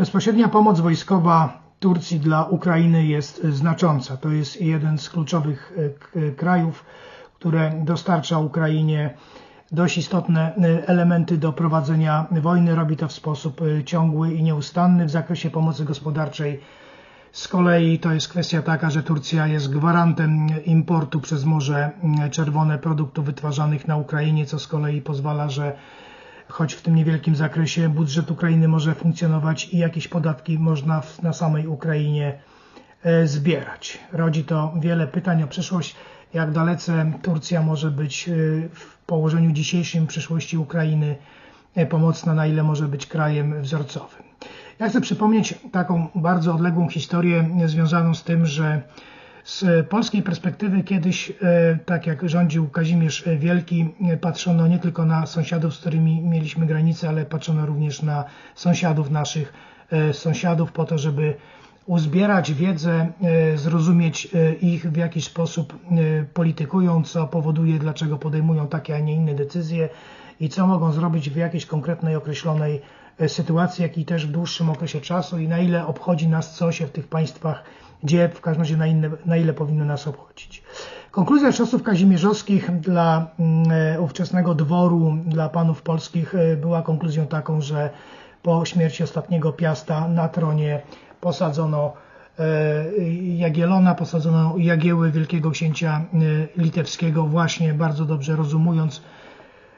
Bezpośrednia pomoc wojskowa Turcji dla Ukrainy jest znacząca. To jest jeden z kluczowych e, k- krajów, które dostarcza Ukrainie dość istotne e, elementy do prowadzenia wojny. Robi to w sposób e, ciągły i nieustanny. W zakresie pomocy gospodarczej z kolei to jest kwestia taka, że Turcja jest gwarantem importu przez Morze Czerwone produktów wytwarzanych na Ukrainie, co z kolei pozwala, że choć w tym niewielkim zakresie budżet Ukrainy może funkcjonować i jakieś podatki można w, na samej Ukrainie e, zbierać. Rodzi to wiele pytań o przyszłość, jak dalece Turcja może być e, w położeniu dzisiejszym przyszłości Ukrainy e, pomocna, na ile może być krajem wzorcowym. Ja chcę przypomnieć taką bardzo odległą historię związaną z tym, że z polskiej perspektywy kiedyś, e, tak jak rządził Kazimierz Wielki, e, patrzono nie tylko na sąsiadów, z którymi mieliśmy granice, ale patrzono również na sąsiadów naszych e, sąsiadów po to, żeby uzbierać wiedzę, zrozumieć ich w jakiś sposób politykują, co powoduje, dlaczego podejmują takie, a nie inne decyzje i co mogą zrobić w jakiejś konkretnej, określonej sytuacji, jak i też w dłuższym okresie czasu i na ile obchodzi nas, co się w tych państwach w każdym razie na, inne, na ile powinno nas obchodzić. Konkluzja czasów kazimierzowskich dla mm, e, ówczesnego dworu, dla panów polskich e, była konkluzją taką, że po śmierci ostatniego Piasta na tronie posadzono e, Jagielona, posadzono Jagieły wielkiego księcia litewskiego, właśnie bardzo dobrze rozumując,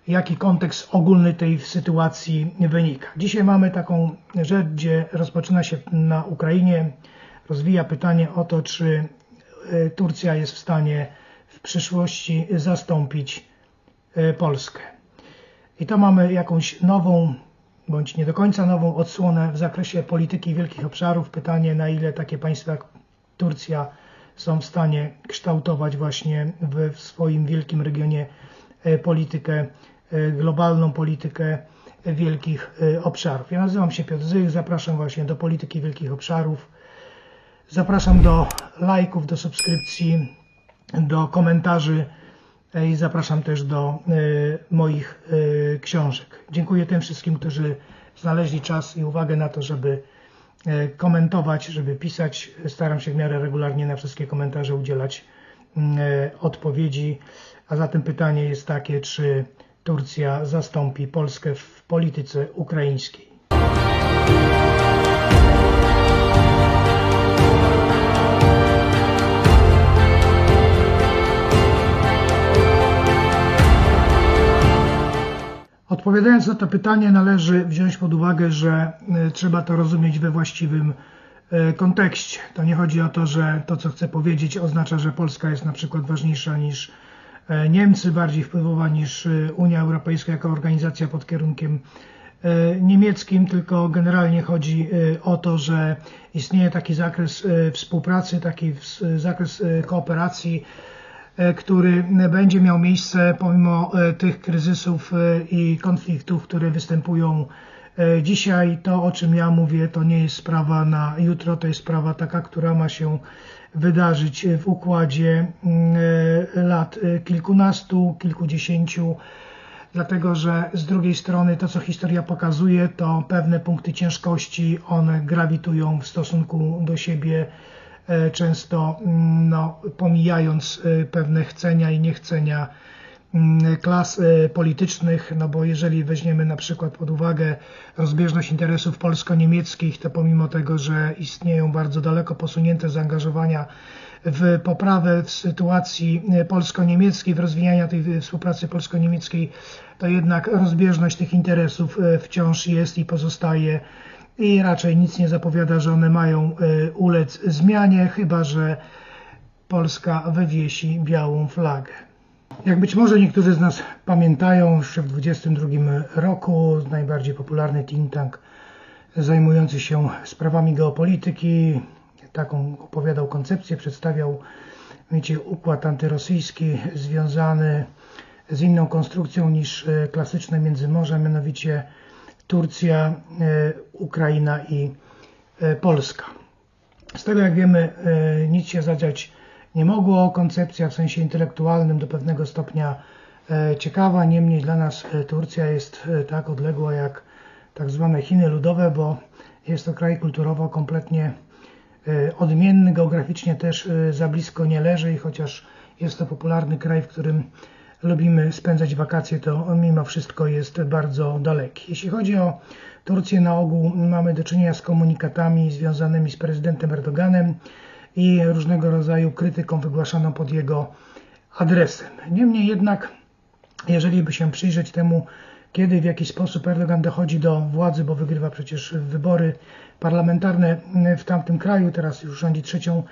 jaki kontekst ogólny tej sytuacji wynika. Dzisiaj mamy taką rzecz, gdzie rozpoczyna się na Ukrainie, rozwija pytanie o to, czy e, Turcja jest w stanie w przyszłości zastąpić e, Polskę. I to mamy jakąś nową, bądź nie do końca nową odsłonę w zakresie polityki wielkich obszarów. Pytanie, na ile takie państwa jak Turcja są w stanie kształtować właśnie w, swoim wielkim regionie e, politykę, globalną politykę wielkich obszarów. Ja nazywam się Piotr Zych, zapraszam właśnie do polityki wielkich obszarów. Zapraszam do lajków, do subskrypcji, do komentarzy e, i zapraszam też do e, moich e, książek. Dziękuję tym wszystkim, którzy znaleźli czas i uwagę na to, żeby komentować, żeby pisać. Staram się w miarę regularnie na wszystkie komentarze udzielać odpowiedzi. A zatem pytanie jest takie, czy Turcja zastąpi Polskę w polityce ukraińskiej. Odpowiadając na to pytanie, należy wziąć pod uwagę, że e, trzeba to rozumieć we właściwym e, kontekście. To nie chodzi o to, że to, co chcę powiedzieć, oznacza, że Polska jest na przykład ważniejsza niż e, Niemcy, bardziej wpływowa niż Unia Europejska jako organizacja pod kierunkiem niemieckim, tylko generalnie chodzi o to, że istnieje taki zakres współpracy, taki zakres kooperacji, który będzie miał miejsce pomimo e, tych kryzysów e, i konfliktów, które występują e, dzisiaj. To, o czym ja mówię, to nie jest sprawa na jutro, to jest sprawa taka, która ma się wydarzyć w układzie mm, e, lat e, kilkunastu, kilkudziesięciu, dlatego że z drugiej strony to, co historia pokazuje, to pewne punkty ciężkości, one grawitują w stosunku do siebie e, często mm, no, pomijając e, pewne chcenia i niechcenia mm, klas e, politycznych, no bo jeżeli weźmiemy na przykład pod uwagę rozbieżność interesów polsko-niemieckich, to pomimo tego, że istnieją bardzo daleko posunięte zaangażowania w poprawę w sytuacji e, polsko-niemieckiej, w rozwijania tej współpracy polsko-niemieckiej, to jednak rozbieżność tych interesów e, wciąż jest i pozostaje i raczej nic nie zapowiada, że one mają e, ulec zmianie, chyba że Polska wywiesi białą flagę. Jak być może niektórzy z nas pamiętają, jeszcze w 2022 roku najbardziej popularny think tank zajmujący się sprawami geopolityki, taką opowiadał koncepcję, przedstawiał wiecie, układ antyrosyjski związany z inną konstrukcją niż e, klasyczne Międzymorze, mianowicie Turcja, e, Ukraina i e, Polska. Z tego jak wiemy, e, nic się zadziać nie mogło. Koncepcja w sensie intelektualnym do pewnego stopnia ciekawa, niemniej dla nas Turcja jest tak odległa jak tak zwane Chiny ludowe, bo Jest to kraj kulturowo kompletnie odmienny, geograficznie też za blisko nie leży i chociaż jest to popularny kraj, w którym lubimy spędzać wakacje, to mimo wszystko jest bardzo daleki. Jeśli chodzi o Turcję, na ogół mamy do czynienia z komunikatami związanymi z prezydentem Erdoganem i różnego rodzaju krytyką wygłaszaną pod jego adresem. Niemniej jednak, jeżeli by się przyjrzeć temu, kiedy w jaki sposób Erdogan dochodzi do władzy, bo wygrywa przecież wybory parlamentarne w tamtym kraju, teraz już rządzi trzecią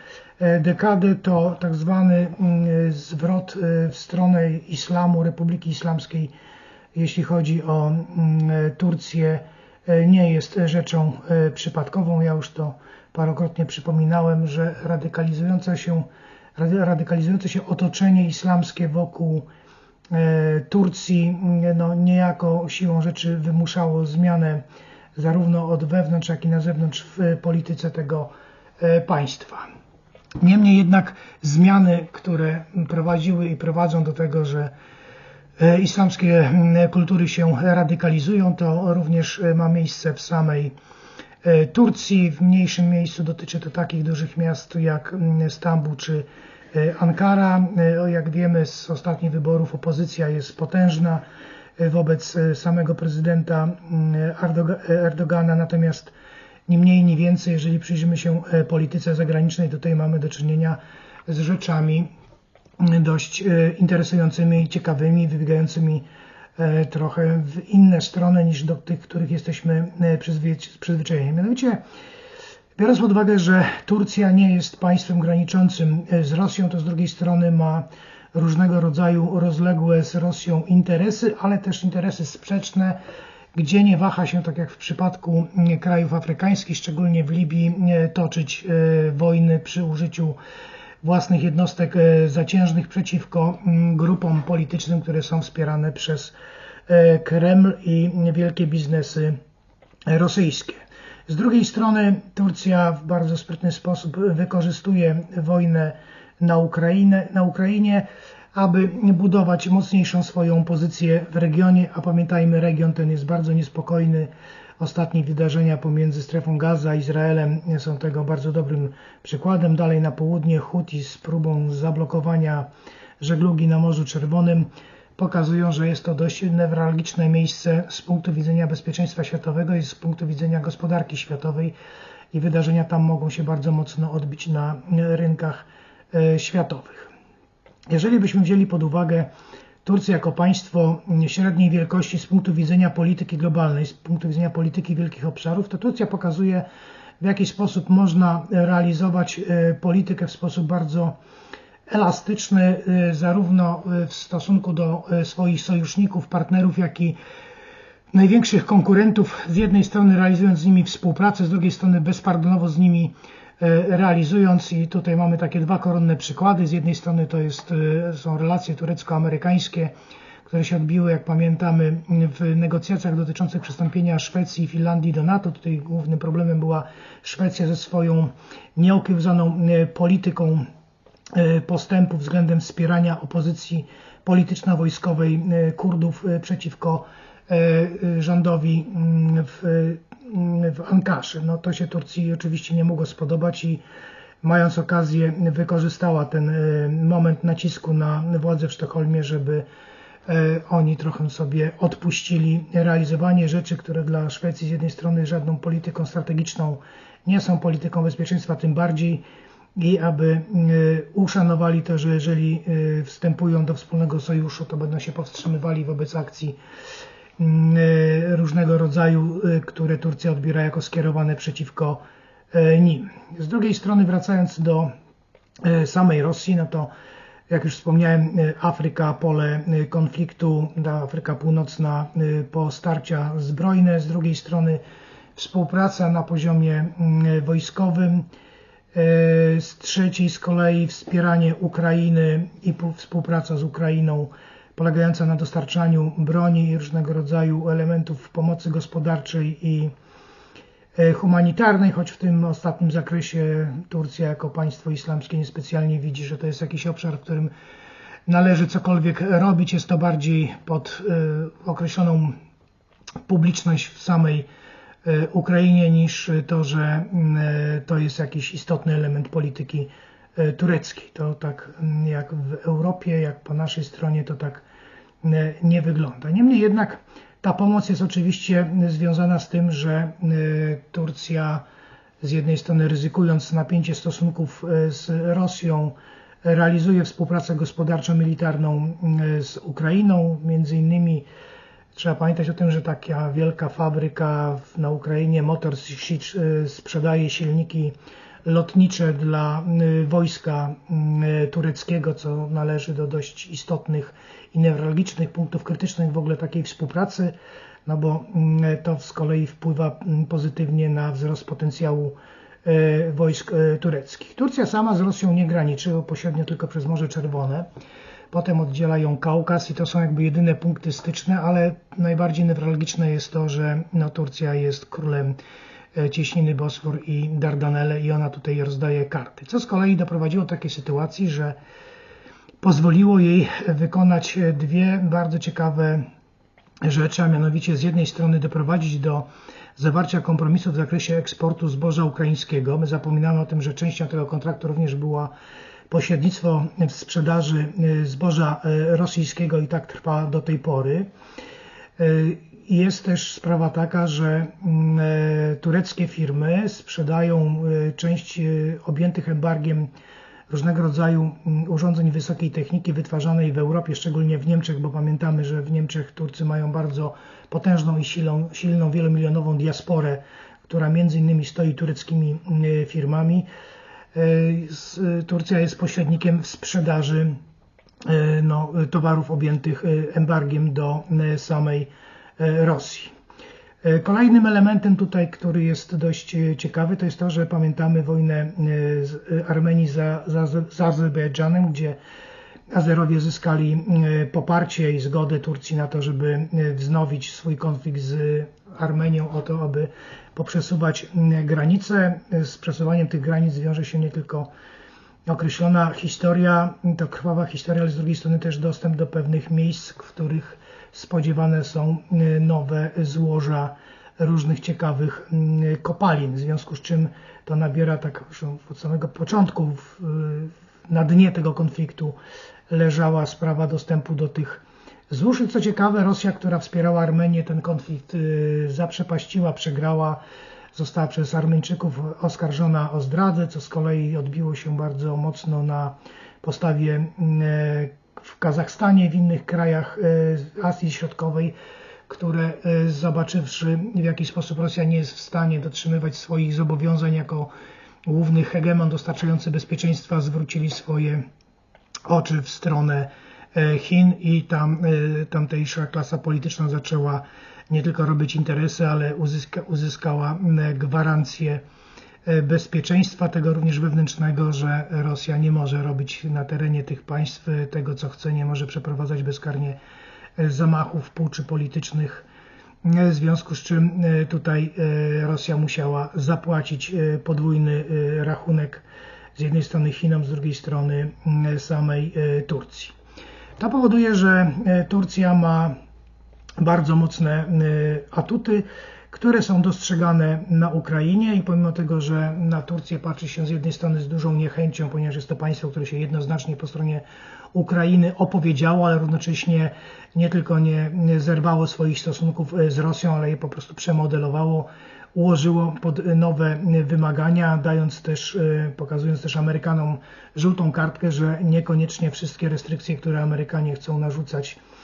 e, dekadę, to tak zwany mm, zwrot e, w stronę islamu, Republiki Islamskiej, jeśli chodzi o mm, Turcję, e, nie jest rzeczą przypadkową. Ja już to parokrotnie przypominałem, że się, radykalizujące się otoczenie islamskie wokół Turcji no, niejako siłą rzeczy wymuszało zmianę zarówno od wewnątrz, jak i na zewnątrz w polityce tego e, państwa. Niemniej jednak zmiany, które prowadziły i prowadzą do tego, że e, islamskie kultury się radykalizują, to również e, ma miejsce w samej Turcji. W mniejszym miejscu dotyczy to takich dużych miast jak Stambuł czy Ankara. Jak wiemy z ostatnich wyborów opozycja jest potężna wobec e, samego prezydenta Erdogana, natomiast ni mniej, ni więcej, jeżeli przyjrzymy się e, polityce zagranicznej, tutaj mamy do czynienia z rzeczami dość e, interesującymi, ciekawymi, wybiegającymi trochę w inne strony niż do tych, których jesteśmy przyzwyczajeni. Mianowicie, biorąc pod uwagę, że Turcja nie jest państwem graniczącym z Rosją, to z drugiej strony ma różnego rodzaju rozległe z Rosją interesy, ale też interesy sprzeczne, gdzie nie waha się, tak jak w przypadku krajów afrykańskich, szczególnie w Libii, toczyć e, wojny przy użyciu własnych jednostek e, zaciężnych przeciwko grupom politycznym, które są wspierane przez e, Kreml i wielkie biznesy rosyjskie. Z drugiej strony Turcja w bardzo sprytny sposób wykorzystuje wojnę na, Ukrainę, na Ukrainie, aby budować mocniejszą swoją pozycję w regionie, a pamiętajmy, region ten jest bardzo niespokojny. Ostatnie wydarzenia pomiędzy strefą Gaza a Izraelem są tego bardzo dobrym przykładem. Dalej na południe Huti z próbą zablokowania żeglugi na Morzu Czerwonym pokazują, że jest to dość newralgiczne miejsce z punktu widzenia bezpieczeństwa światowego i z punktu widzenia gospodarki światowej i wydarzenia tam mogą się bardzo mocno odbić na rynkach E, światowych. Jeżeli byśmy wzięli pod uwagę Turcję jako państwo średniej wielkości z punktu widzenia polityki globalnej, z punktu widzenia polityki wielkich obszarów, to Turcja pokazuje, w jaki sposób można realizować e, politykę w sposób bardzo elastyczny, e, zarówno w stosunku do swoich sojuszników, partnerów, jak i największych konkurentów, z jednej strony realizując z nimi współpracę, z drugiej strony bezpardonowo z nimi realizując i tutaj mamy takie dwa koronne przykłady. Z jednej strony to jest, są relacje turecko-amerykańskie, które się odbiły, jak pamiętamy, w negocjacjach dotyczących przystąpienia Szwecji i Finlandii do NATO. Tutaj głównym problemem była Szwecja ze swoją nieokiełzaną polityką postępu względem wspierania opozycji polityczno-wojskowej Kurdów przeciwko rządowi mm, w w Ankarze. No to się Turcji oczywiście nie mogło spodobać i mając okazję wykorzystała ten e, moment nacisku na władze w Sztokholmie, żeby e, oni trochę sobie odpuścili realizowanie rzeczy, które dla Szwecji z jednej strony żadną polityką strategiczną nie są polityką bezpieczeństwa, tym bardziej i aby e, uszanowali to, że jeżeli wstępują do wspólnego sojuszu, to będą się powstrzymywali wobec akcji e, różnego rodzaju, które Turcja odbiera jako skierowane przeciwko nim. Z drugiej strony, wracając do samej Rosji, no to jak już wspomniałem, Afryka, pole konfliktu, Afryka Północna po starcia zbrojne, z drugiej strony współpraca na poziomie wojskowym, z trzeciej z kolei wspieranie Ukrainy i współpraca z Ukrainą polegająca na dostarczaniu broni i różnego rodzaju elementów pomocy gospodarczej i e, humanitarnej, choć w tym ostatnim zakresie Turcja jako państwo islamskie niespecjalnie widzi, że to jest jakiś obszar, w którym należy cokolwiek robić. Jest to bardziej pod e, określoną publiczność w samej Ukrainie niż to, że to jest jakiś istotny element polityki tureckiej. To tak jak w Europie, jak po naszej stronie, to tak nie wygląda. Niemniej jednak ta pomoc jest oczywiście związana z tym, że Turcja z jednej strony ryzykując napięcie stosunków z Rosją, realizuje współpracę gospodarczo-militarną mm, z Ukrainą. Między innymi trzeba pamiętać o tym, że taka wielka fabryka na Ukrainie Motor y, sprzedaje silniki lotnicze dla y, wojska y, tureckiego, co należy do dość istotnych i newralgicznych punktów krytycznych w ogóle takiej współpracy, no bo mm, to z kolei wpływa pozytywnie na wzrost potencjału wojsk tureckich. Turcja sama z Rosją nie graniczy, pośrednio tylko przez Morze Czerwone. Potem oddzielają Kaukaz i to są jakby jedyne punkty styczne, ale najbardziej newralgiczne jest to, że no, Turcja jest królem e, cieśniny Bosfor i Dardanelle i ona tutaj rozdaje karty. Co z kolei doprowadziło do takiej sytuacji, że pozwoliło jej wykonać dwie bardzo ciekawe rzeczy, a mianowicie z jednej strony doprowadzić do zawarcia kompromisu w zakresie eksportu zboża ukraińskiego. My zapominamy o tym, że częścią tego kontraktu również była pośrednictwo w sprzedaży y, zboża y, rosyjskiego i tak trwa do tej pory. Y, jest też sprawa taka, że mm, tureckie firmy sprzedają część objętych embargiem różnego rodzaju mm, urządzeń wysokiej techniki wytwarzanej w Europie, szczególnie w Niemczech, bo pamiętamy, że w Niemczech Turcy mają bardzo potężną i silną, silną wielomilionową diasporę, która między innymi stoi tureckimi mm, firmami. E, Turcja jest pośrednikiem w sprzedaży e, no, towarów objętych e, embargiem do samej Rosji. E, kolejnym elementem tutaj, który jest dość e, ciekawy, to jest to, że pamiętamy wojnę e, Armenii za, za, z Azerbejdżanem, gdzie Azerowie zyskali poparcie i zgodę Turcji na to, żeby wznowić swój konflikt z Armenią o to, aby poprzesuwać granice. Z przesuwaniem tych granic wiąże się nie tylko określona historia, to krwawa historia, ale z drugiej strony też dostęp do pewnych miejsc, w których spodziewane są nowe złoża różnych ciekawych kopalin, w związku z czym to nabiera tak od samego początku na dnie tego konfliktu leżała sprawa dostępu do tych złóż. co ciekawe, Rosja, która wspierała Armenię, ten konflikt y, zaprzepaściła, przegrała, została przez Armeńczyków oskarżona o zdradę, co z kolei odbiło się bardzo mocno na postawie w Kazachstanie, w innych krajach e, Azji Środkowej, które zobaczywszy w jaki sposób Rosja nie jest w stanie dotrzymywać swoich zobowiązań jako główny hegemon dostarczający bezpieczeństwa, zwrócili swoje oczy w stronę e, Chin i tam tamtejsza klasa polityczna zaczęła nie tylko robić interesy, ale uzyska, uzyskała gwarancję E, bezpieczeństwa, tego również wewnętrznego, że Rosja nie może robić na terenie tych państw e, tego, co chce, nie może przeprowadzać bezkarnie e, zamachów puczy politycznych, w związku z czym tutaj Rosja musiała zapłacić podwójny rachunek z jednej strony Chinom, z drugiej strony samej Turcji. To powoduje, że Turcja ma bardzo mocne atuty które są dostrzegane na Ukrainie i pomimo tego, że na Turcję patrzy się z jednej strony z dużą niechęcią, ponieważ jest to państwo, które się jednoznacznie po stronie Ukrainy opowiedziało, ale równocześnie nie tylko nie, zerwało swoich stosunków e, z Rosją, ale je po prostu przemodelowało, ułożyło pod nowe wymagania, dając też, e, pokazując też Amerykanom żółtą kartkę, że niekoniecznie wszystkie restrykcje, które Amerykanie chcą narzucać E,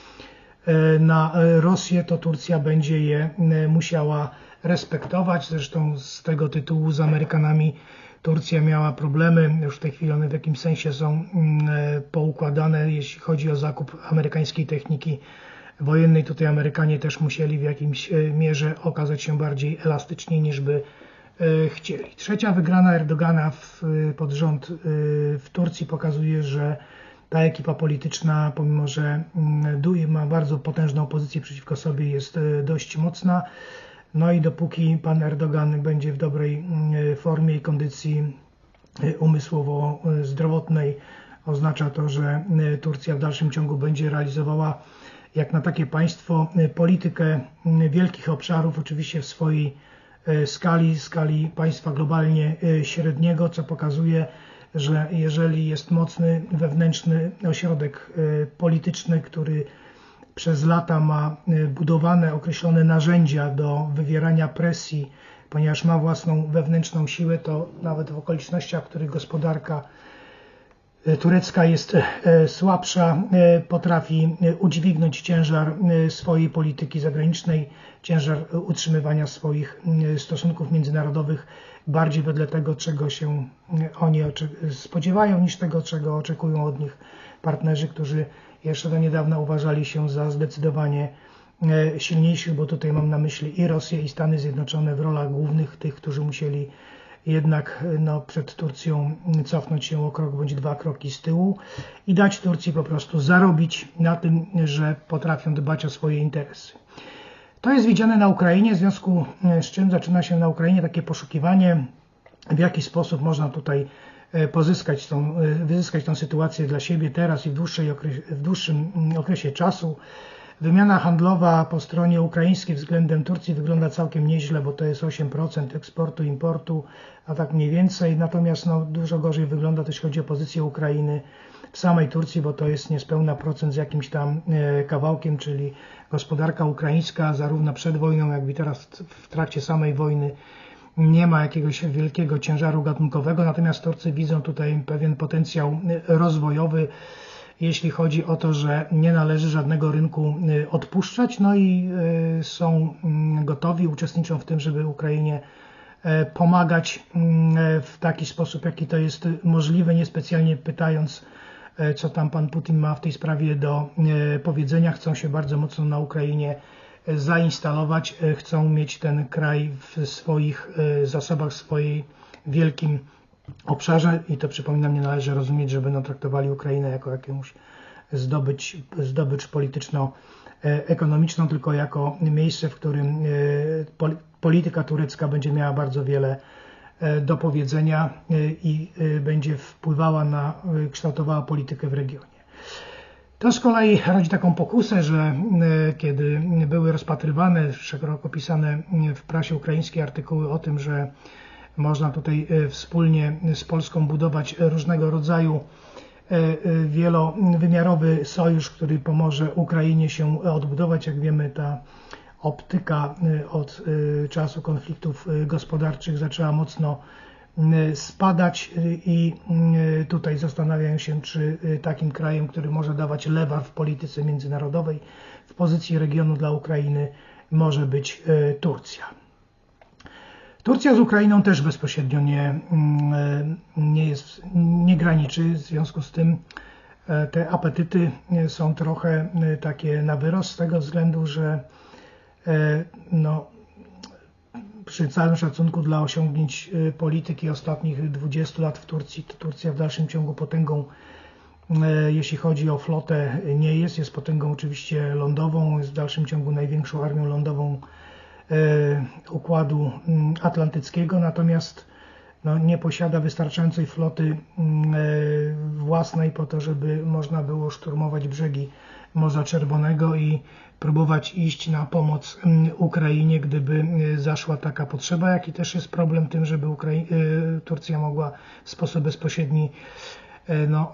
na e, Rosję, to Turcja będzie je e, musiała respektować. Zresztą z tego tytułu z Amerykanami Turcja miała problemy. Już w tej chwili one w jakimś sensie są mm, poukładane, jeśli chodzi o zakup amerykańskiej techniki wojennej. Tutaj Amerykanie też musieli w jakimś mierze okazać się bardziej elastyczni niż by chcieli. Trzecia wygrana Erdogana w, pod rząd w Turcji pokazuje, że ta ekipa polityczna, pomimo że mm, ma bardzo potężną pozycję przeciwko sobie, jest e, dość mocna. No i dopóki pan Erdogan będzie w dobrej mm, formie i kondycji e, umysłowo-zdrowotnej, oznacza to, że e, Turcja w dalszym ciągu będzie realizowała jak na takie państwo politykę wielkich obszarów, oczywiście w swojej skali, skali państwa globalnie średniego, co pokazuje, że jeżeli jest mocny wewnętrzny ośrodek polityczny, który przez lata ma budowane określone narzędzia do wywierania presji, ponieważ ma własną wewnętrzną siłę, to nawet w okolicznościach, w których gospodarka e, turecka jest e, słabsza, e, potrafi udźwignąć ciężar swojej polityki zagranicznej, ciężar utrzymywania swoich stosunków międzynarodowych bardziej wedle tego, czego się oni spodziewają, niż tego, czego oczekują od nich partnerzy, którzy jeszcze do niedawna uważali się za zdecydowanie E, silniejszych, bo tutaj mam na myśli i Rosję, i Stany Zjednoczone w rolach głównych, tych, którzy musieli jednak e, no, przed Turcją cofnąć się o krok bądź dwa kroki z tyłu i dać Turcji po prostu zarobić na tym, że potrafią dbać o swoje interesy. To jest widziane na Ukrainie, w związku e, z czym zaczyna się na Ukrainie takie poszukiwanie, w jaki sposób można tutaj pozyskać tą, wyzyskać tą sytuację dla siebie teraz i w, dłuższej w dłuższym okresie czasu. Wymiana handlowa po stronie ukraińskiej względem Turcji wygląda całkiem nieźle, bo to jest 8% eksportu, importu, a tak mniej więcej. Natomiast no, dużo gorzej wygląda, jeśli chodzi o pozycję Ukrainy w samej Turcji, bo to jest niespełna procent z jakimś tam e, kawałkiem, czyli gospodarka ukraińska zarówno przed wojną, jak i teraz w trakcie samej wojny nie ma jakiegoś wielkiego ciężaru gatunkowego, natomiast Turcy widzą tutaj pewien potencjał e, rozwojowy jeśli chodzi o to, że nie należy żadnego rynku y, odpuszczać, no i y, są mm, gotowi, uczestniczą w tym, żeby Ukrainie e, pomagać mm, w taki sposób, jaki to jest możliwe, niespecjalnie pytając, e, co tam pan Putin ma w tej sprawie do e, powiedzenia. Chcą się bardzo mocno na Ukrainie zainstalować, chcą mieć ten kraj w swoich zasobach, w swojej wielkim obszarze i to przypominam, nie należy rozumieć, że będą traktowali Ukrainę jako jakąś zdobycz, zdobycz polityczno-ekonomiczną, tylko jako miejsce, w którym e, polityka turecka będzie miała bardzo wiele e, do powiedzenia e, i będzie wpływała na, kształtowała politykę w regionie. To z kolei rodzi taką pokusę, że kiedy były rozpatrywane, szeroko opisane w prasie ukraińskiej artykuły o tym, że można tutaj e, wspólnie z Polską budować różnego rodzaju e, e, wielowymiarowy sojusz, który pomoże Ukrainie się odbudować. Jak wiemy, ta optyka od czasu konfliktów gospodarczych zaczęła mocno spadać i tutaj zastanawiają się, czy takim krajem, który może dawać lewar w polityce międzynarodowej, w pozycji regionu dla Ukrainy może być Turcja. Turcja z Ukrainą też bezpośrednio nie, mm, nie, jest, nie graniczy, w związku z tym e, te apetyty są trochę e, takie na wyrost z tego względu, że e, no, przy całym szacunku dla osiągnięć polityki ostatnich 20 lat w Turcji, to Turcja w dalszym ciągu potęgą, jeśli chodzi o flotę, nie jest. Jest potęgą oczywiście lądową, jest w dalszym ciągu największą armią lądową E, Układu mm, Atlantyckiego, natomiast no, nie posiada wystarczającej floty mm, e, własnej po to, żeby można było szturmować brzegi Morza Czerwonego i próbować iść na pomoc mm, Ukrainie, gdyby e, zaszła taka potrzeba, jaki też jest problem tym, żeby Ukrai Turcja mogła w sposób bezpośredni no,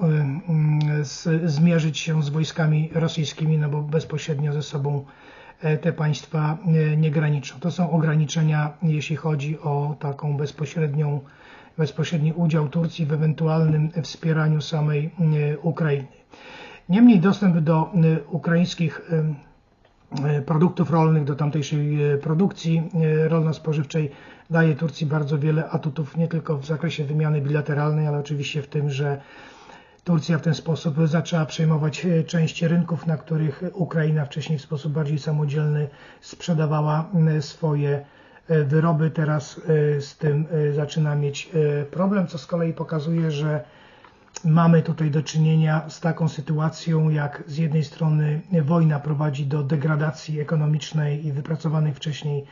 zmierzyć się z wojskami rosyjskimi, no bo bezpośrednio ze sobą E, te państwa e, nie graniczą. To są ograniczenia, jeśli chodzi o taką bezpośrednią, bezpośredni udział Turcji w ewentualnym wspieraniu samej e, Ukrainy. Niemniej dostęp do ukraińskich produktów rolnych, do tamtejszej produkcji rolno-spożywczej daje Turcji bardzo wiele atutów, nie tylko w zakresie wymiany bilateralnej, ale oczywiście w tym, że Turcja w ten sposób zaczęła przejmować e, część rynków, na których Ukraina wcześniej w sposób bardziej samodzielny sprzedawała swoje e, wyroby. Teraz e, z tym zaczyna mieć problem, co z kolei pokazuje, że mamy tutaj do czynienia z taką sytuacją, jak z jednej strony wojna prowadzi do degradacji ekonomicznej i wypracowanych wcześniej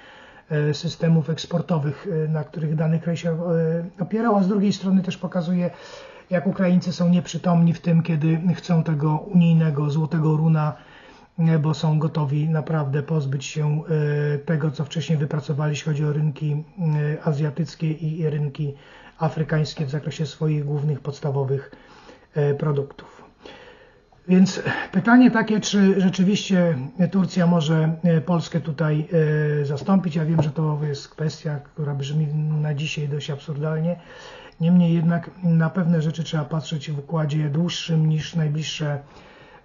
systemów eksportowych, na których dany kraj się opierał, a z drugiej strony też pokazuje, jak Ukraińcy są nieprzytomni w tym, kiedy chcą tego unijnego złotego runa e, bo są gotowi naprawdę pozbyć się e, tego, co wcześniej wypracowali, jeśli chodzi o rynki e, azjatyckie i rynki afrykańskie w zakresie swoich głównych podstawowych produktów. Więc pytanie takie, czy rzeczywiście Turcja może e, Polskę tutaj e, zastąpić? Ja wiem, że to jest kwestia, która brzmi na dzisiaj dość absurdalnie. Niemniej jednak na pewne rzeczy trzeba patrzeć w układzie dłuższym niż najbliższe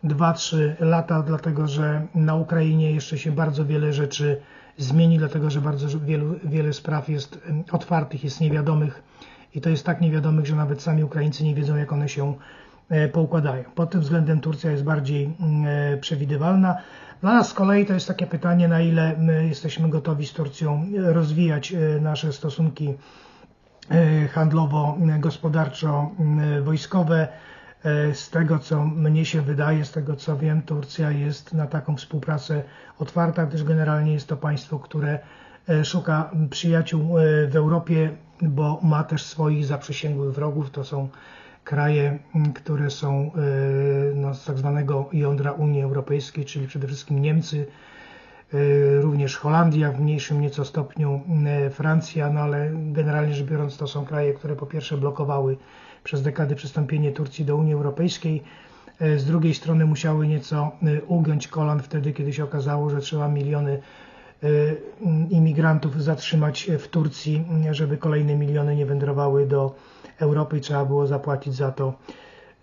2-3 lata, dlatego że na Ukrainie jeszcze się bardzo wiele rzeczy zmieni, dlatego że bardzo wielu, wiele spraw jest em, otwartych, jest niewiadomych i to jest tak niewiadomych, że nawet sami Ukraińcy nie wiedzą, jak one się e, poukładają. Pod tym względem Turcja jest bardziej mm, e, przewidywalna. Dla nas z kolei to jest takie pytanie, na ile my jesteśmy gotowi z Turcją rozwijać e, nasze stosunki e, handlowo-gospodarczo-wojskowe. E, Z tego, co mnie się wydaje, z tego, co wiem, Turcja jest na taką współpracę otwarta, gdyż generalnie jest to państwo, które e, szuka przyjaciół e, w Europie, bo ma też swoich zaprzysięgłych wrogów. To są kraje, m, które są e, no, z tak zwanego jądra Unii Europejskiej, czyli przede wszystkim Niemcy, e, również Holandia, w mniejszym nieco stopniu e, Francja, no ale generalnie rzecz biorąc to są kraje, które po pierwsze blokowały przez dekady przystąpienie Turcji do Unii Europejskiej, z drugiej strony musiały nieco ugiąć kolan wtedy, kiedy się okazało, że trzeba miliony imigrantów zatrzymać w Turcji, żeby kolejne miliony nie wędrowały do Europy i trzeba było zapłacić za to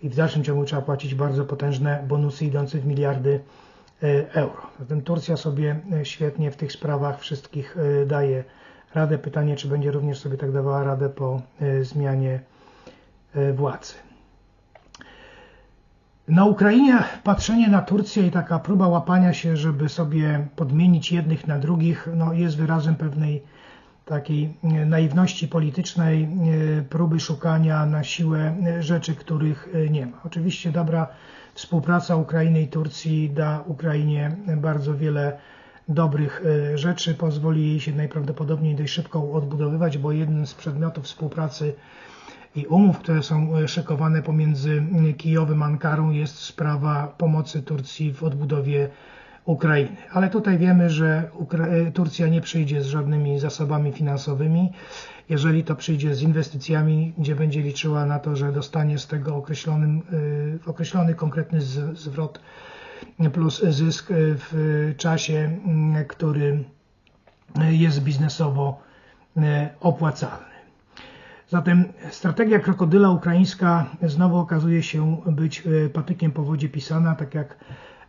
i w dalszym ciągu trzeba płacić bardzo potężne bonusy idące w miliardy e, euro. Zatem Turcja sobie e, świetnie w tych sprawach wszystkich daje radę. Pytanie, czy będzie również sobie tak dawała radę po zmianie władzy. Na Ukrainie patrzenie na Turcję i taka próba łapania się, żeby sobie podmienić jednych na drugich, no jest wyrazem pewnej takiej e, naiwności politycznej, e, próby szukania na siłę e, rzeczy, których nie ma. Oczywiście dobra współpraca Ukrainy i Turcji da Ukrainie bardzo wiele dobrych rzeczy, pozwoli jej się najprawdopodobniej dość szybko odbudowywać, bo jednym z przedmiotów współpracy i umów, które są e, szykowane pomiędzy Kijowem a Ankarą jest sprawa pomocy Turcji w odbudowie Ukrainy. Ale tutaj wiemy, że e, Turcja nie przyjdzie z żadnymi zasobami finansowymi. Jeżeli to przyjdzie z inwestycjami, gdzie będzie liczyła na to, że dostanie z tego określonym, e, określony konkretny zwrot plus zysk w czasie, m, który jest biznesowo opłacalny. Zatem strategia krokodyla ukraińska znowu okazuje się być e, patykiem po wodzie pisana, tak jak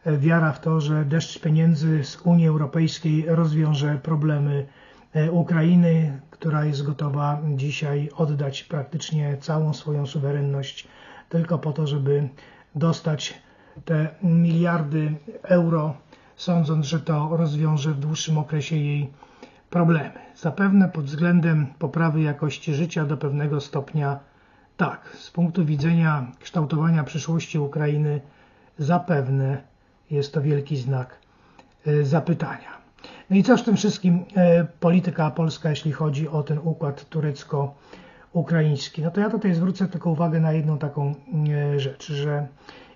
e, wiara w to, że deszcz pieniędzy z Unii Europejskiej rozwiąże problemy e, Ukrainy, która jest gotowa dzisiaj oddać praktycznie całą swoją suwerenność tylko po to, żeby dostać te miliardy euro, sądząc, że to rozwiąże w dłuższym okresie jej problemy. Zapewne pod względem poprawy jakości życia do pewnego stopnia tak. Z punktu widzenia kształtowania przyszłości Ukrainy zapewne jest to wielki znak e, zapytania. No i co w tym wszystkim e, polityka polska, jeśli chodzi o ten układ turecko-ukraiński? No to ja tutaj zwrócę tylko uwagę na jedną taką e, rzecz, że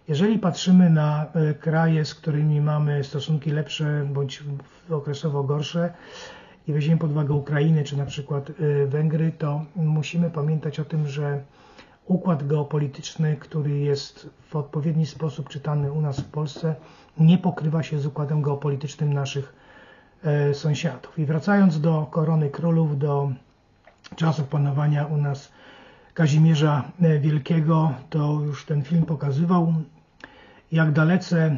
jeżeli patrzymy na kraje, z którymi mamy stosunki lepsze bądź okresowo gorsze, i weźmiemy pod uwagę Ukrainę czy na przykład y, Węgry, to musimy pamiętać o tym, że układ geopolityczny, który jest w odpowiedni sposób czytany u nas w Polsce, nie pokrywa się z układem geopolitycznym naszych e, sąsiadów. I wracając do korony królów, do czasów panowania u nas Kazimierza e, Wielkiego, to już ten film pokazywał, jak dalece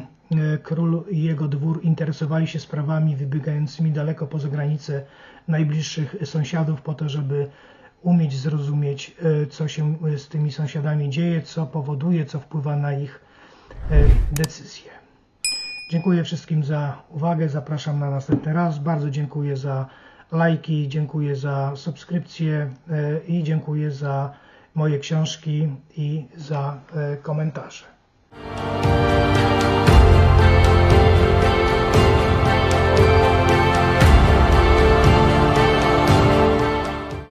król i jego dwór interesowali się sprawami wybiegającymi daleko poza granice najbliższych sąsiadów, po to, żeby umieć zrozumieć, e, co się e, z tymi sąsiadami dzieje, co powoduje, co wpływa na ich e, decyzje. Dziękuję wszystkim za uwagę. Zapraszam na następny raz. Bardzo dziękuję za lajki, dziękuję za subskrypcje e, i dziękuję za moje książki i za e, komentarze.